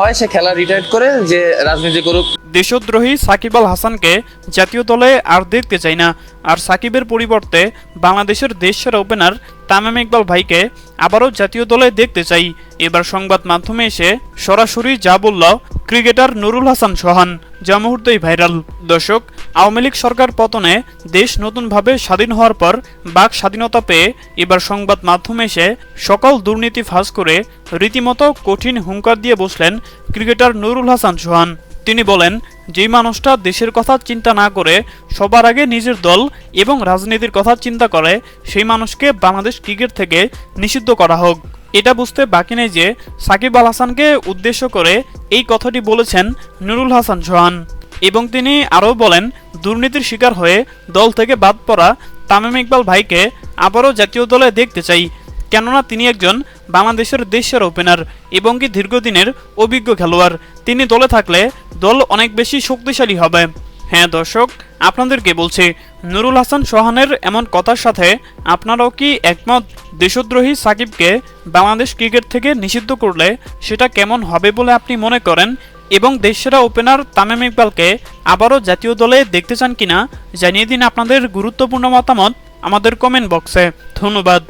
হয়, সে খেলা রিটায়ার করে যে রাজনীতি করুক। দেশদ্রোহী সাকিব আল হাসানকে জাতীয় দলে আর দেখতে চাই না। আর সাকিবের পরিবর্তে বাংলাদেশের দেশ সেরা ওপেনার তামিম ইকবাল ভাইকে আবারও জাতীয় দলে দেখতে চাই। এবার সংবাদ মাধ্যমে এসে সরাসরি যা বলল ক্রিকেটার নুরুল হাসান সোহান, যা মুহূর্তেই ভাইরাল। দর্শক, আওয়ামী লীগ সরকার পতনে দেশ নতুনভাবে স্বাধীন হওয়ার পর বাক স্বাধীনতা পেয়ে এবার সংবাদ মাধ্যমে এসে সকল দুর্নীতি ফাঁস করে রীতিমতো কঠিন হুঙ্কার দিয়ে বসলেন ক্রিকেটার নুরুল হাসান সোহান। তিনি বলেন, যেই মানুষটা দেশের কথা চিন্তা না করে সবার আগে নিজের দল এবং রাজনীতির কথা চিন্তা করে, সেই মানুষকে বাংলাদেশ ক্রিকেট থেকে নিষিদ্ধ করা হোক। এটা বুঝতে বাকি নেই যে সাকিব আল হাসানকে উদ্দেশ্য করে এই কথাটি বলেছেন নুরুল হাসান সোহান। এবং তিনি আরও বলেন, দুর্নীতির শিকার হয়ে দল থেকে বাদ পড়া তামিম ইকবাল ভাইকে আবারও জাতীয় দলে দেখতে চাই। কেননা তিনি একজন বাংলাদেশের দেশের ওপেনার এবং কি দীর্ঘদিনের অভিজ্ঞ খেলোয়াড়। তিনি দলে থাকলে দল অনেক বেশি শক্তিশালী হবে। হ্যাঁ দর্শক, আপনাদেরকে বলছি, নুরুল হাসান সোহানের এমন কথার সাথে আপনারাও কি একমত? দেশদ্রোহী সাকিবকে বাংলাদেশ ক্রিকেট থেকে নিষিদ্ধ করলে সেটা কেমন হবে বলে আপনি মনে করেন? এবং দেশসেরা ওপেনার তামিম ইকবালকে আবারও জাতীয় দলে দেখতে চান কিনা? জানিয়ে দিন আপনাদের গুরুত্বপূর্ণ মতামত আমাদের কমেন্ট বক্সে ধন্যবাদ।